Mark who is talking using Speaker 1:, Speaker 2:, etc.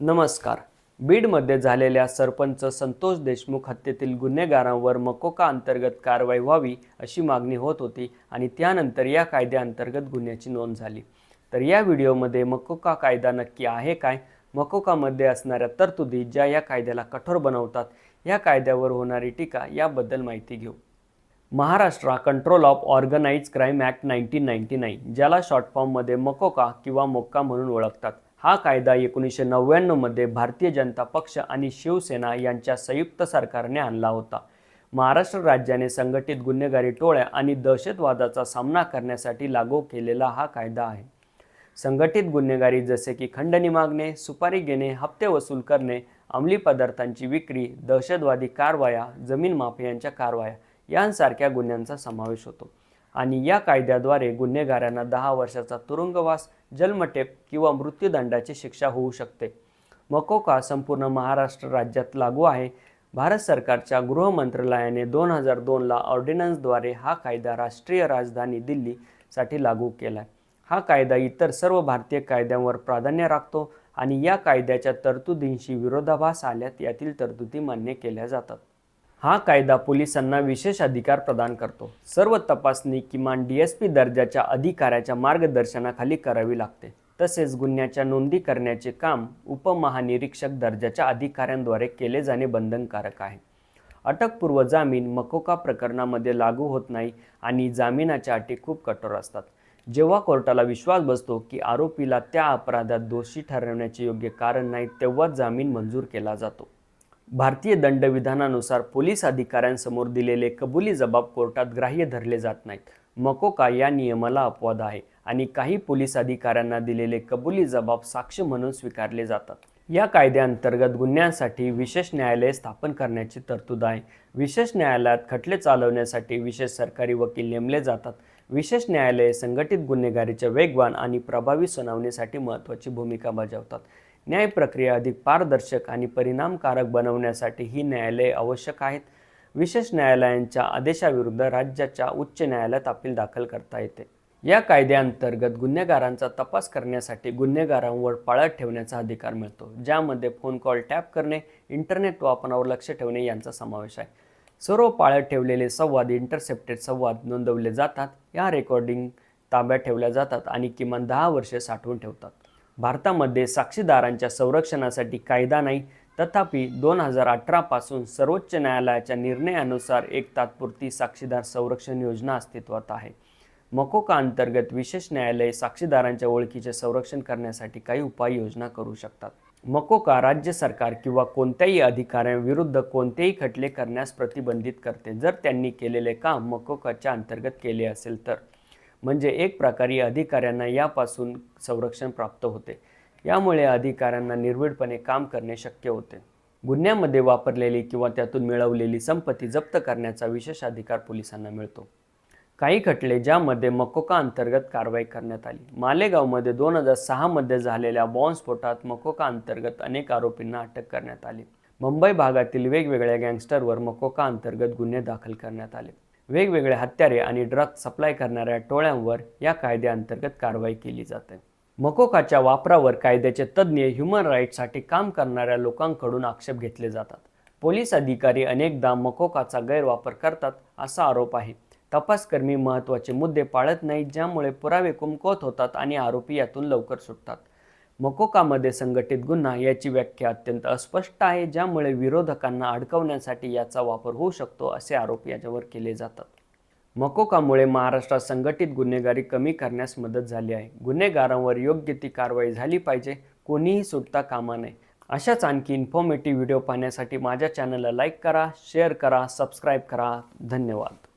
Speaker 1: नमस्कार. बीडमध्ये झालेल्या सरपंच संतोष देशमुख हत्येतील गुन्हेगारांवर मकोका अंतर्गत कारवाई व्हावी अशी मागणी होत होती आणि त्यानंतर या कायद्याअंतर्गत गुन्ह्याची नोंद झाली. तर या व्हिडिओमध्ये मकोका कायदा नक्की आहे काय? मकोकामध्ये असणाऱ्या तरतुदी ज्या या कायद्याला कठोर बनवतात या कायद्यावर होणारी टीका याबद्दल माहिती घेऊ. Maharashtra control of organise crime act nineteen ninety nine ज्याला शॉर्ट फॉर्ममध्ये मकोका किंवा मोक्का म्हणून ओळखतात. हा कायदा एकोणीसशे नव्याण्णवमध्ये भारतीय जनता पक्ष आणि शिवसेना यांच्या संयुक्त सरकारने आणला होता. महाराष्ट्र राज्याने संघटित गुन्हेगारी टोळ्या आणि दहशतवादाचा सामना करण्यासाठी लागू केलेला हा कायदा आहे. संघटित गुन्हेगारी जसे की खंडणी मागणे सुपारी घेणे हप्ते वसूल करणे अंमली पदार्थांची विक्री दहशतवादी कारवाया जमीन माफियांच्या कारवाया यांसारख्या गुन्ह्यांचा समावेश होतो. आणि या कायद्याद्वारे गुन्हेगारांना दहा वर्षाचा तुरुंगवास जन्मठेप किंवा मृत्यूदंडाची शिक्षा होऊ शकते. मकोका संपूर्ण महाराष्ट्र राज्यात लागू आहे. भारत सरकारच्या गृह मंत्रालयाने दोन हजार दोनला ऑर्डिनन्सद्वारे हा कायदा राष्ट्रीय राजधानी दिल्लीसाठी लागू केला हा कायदा इतर सर्व भारतीय कायद्यांवर प्राधान्य राखतो आणि या कायद्याच्या तरतुदींशी विरोधाभास आल्यात यातील तरतुदी मान्य केल्या जातात. हा कायदा पोलिसांना विशेष अधिकार प्रदान करतो. सर्व तपासणी किमान डी एस पी दर्जाच्या अधिकाऱ्याच्या मार्गदर्शनाखाली करावी लागते. तसेच गुन्ह्याच्या नोंदी करण्याचे काम उपमहानिरीक्षक दर्जाच्या अधिकाऱ्यांद्वारे केले जाणे बंधनकारक आहे. अटकपूर्व जामीन मकोका प्रकरणामध्ये लागू होत नाही आणि जामिनाच्या अटी खूप कठोर असतात. जेव्हा कोर्टाला विश्वास बसतो की आरोपीला त्या अपराधात दोषी ठरवण्याचे योग्य कारण नाही तेव्हा जामीन मंजूर केला जातो. भारतीय दंडविधानानुसार पोलीस अधिकाऱ्यांसमोर दिलेले कबुली जबाब कोर्टात ग्राह्य धरले जात नाहीत. मकोका या नियमाला अपवाद आहे आणि काही पोलीस अधिकाऱ्यांना दिलेले कबुली जबाब साक्ष म्हणून स्वीकारले जातात. या कायद्याअंतर्गत गुन्ह्यांसाठी विशेष न्यायालय स्थापन करण्याची तरतूद आहे. विशेष न्यायालयात खटले चालवण्यासाठी विशेष सरकारी वकील नेमले जातात. विशेष न्यायालये संघटित गुन्हेगारीच्या वेगवान आणि प्रभावी सुनावणीसाठी महत्त्वाची भूमिका बजावतात. न्याय प्रक्रिया अधिक पारदर्शक आणि परिणामकारक बनवण्यासाठी ही न्यायालये आवश्यक आहेत. विशेष न्यायालयांच्या आदेशाविरुद्ध राज्याच्या उच्च न्यायालयात अपील दाखल करता येते. या कायद्याअंतर्गत गुन्हेगारांचा तपास करण्यासाठी गुन्हेगारांवर पाळत ठेवण्याचा अधिकार मिळतो ज्यामध्ये फोन कॉल टॅप करणे इंटरनेट वापरावर लक्ष ठेवणे यांचा समावेश आहे. सर्व पाळत ठेवलेले संवाद इंटरसेप्टेड संवाद नोंदवले जातात या रेकॉर्डिंग ताब्यात ठेवल्या जातात आणि किमान दहा वर्षे साठवून ठेवतात. भारतामध्ये साक्षीदारांच्या संरक्षणासाठी कायदा नाही तथापि दोन हजार अठरापासून सर्वोच्च न्यायालयाच्या निर्णयानुसार एक तात्पुरती साक्षीदार संरक्षण योजना अस्तित्वात आहे. मकोका अंतर्गत विशेष न्यायालय साक्षीदारांच्या ओळखीचे संरक्षण करण्यासाठी काही उपाययोजना करू शकतात. मकोका राज्य सरकार किंवा कोणत्याही अधिकाऱ्यांविरुद्ध कोणतेही खटले करण्यास प्रतिबंधित करते. जर त्यांनी केलेले काम मकोकाच्या अंतर्गत केले असेल तर म्हणजे एक प्रकारे अधिकाऱ्यांना यापासून संरक्षण प्राप्त होते. यामुळे अधिकाऱ्यांना निर्भीडपणे काम करणे शक्य होते. गुन्ह्यामध्ये वापरलेली किंवा त्यातून मिळवलेली संपत्ती जप्त करण्याचा विशेष अधिकार पोलिसांना मिळतो. काही खटले ज्यामध्ये मकोका अंतर्गत कारवाई करण्यात आली. मालेगावमध्ये दोन हजार सहामध्ये झालेल्या बॉम्बस्फोटात मकोका अंतर्गत अनेक आरोपींना अटक करण्यात आली. मुंबई भागातील वेगवेगळ्या गँगस्टरवर मकोका अंतर्गत गुन्हे दाखल करण्यात आले. वेगवेगळ्या हत्यारे आणि ड्रग सप्लाय करणाऱ्या टोळ्यांवर या कायद्याअंतर्गत कारवाई केली जाते. मकोकाच्या वापरावर कायद्याचे तज्ज्ञ ह्युमन राईट्ससाठी काम करणाऱ्या लोकांकडून आक्षेप घेतले जातात. पोलीस अधिकारी अनेकदा मकोकाचा गैरवापर करतात असा आरोप आहे. तपासकर्मी महत्त्वाचे मुद्दे पाळत नाहीत ज्यामुळे पुरावे कुमकुवत होतात आणि आरोपी यातून लवकर सुटतात. मकोकामध्ये संघटित गुन्हा याची व्याख्या अत्यंत अस्पष्ट आहे ज्यामुळे विरोधकांना अडकवण्यासाठी याचा वापर होऊ शकतो असे आरोप याच्यावर केले जातात. मकोकामुळे महाराष्ट्रात संघटित गुन्हेगारी कमी करण्यास मदत झाली आहे. गुन्हेगारांवर योग्य ती कारवाई झाली पाहिजे कोणीही सुटता कामा नये. अशाच आणखी इन्फॉर्मेटिव्ह व्हिडिओ पाहण्यासाठी माझ्या चॅनलला लाईक करा शेअर करा सबस्क्राईब करा. धन्यवाद.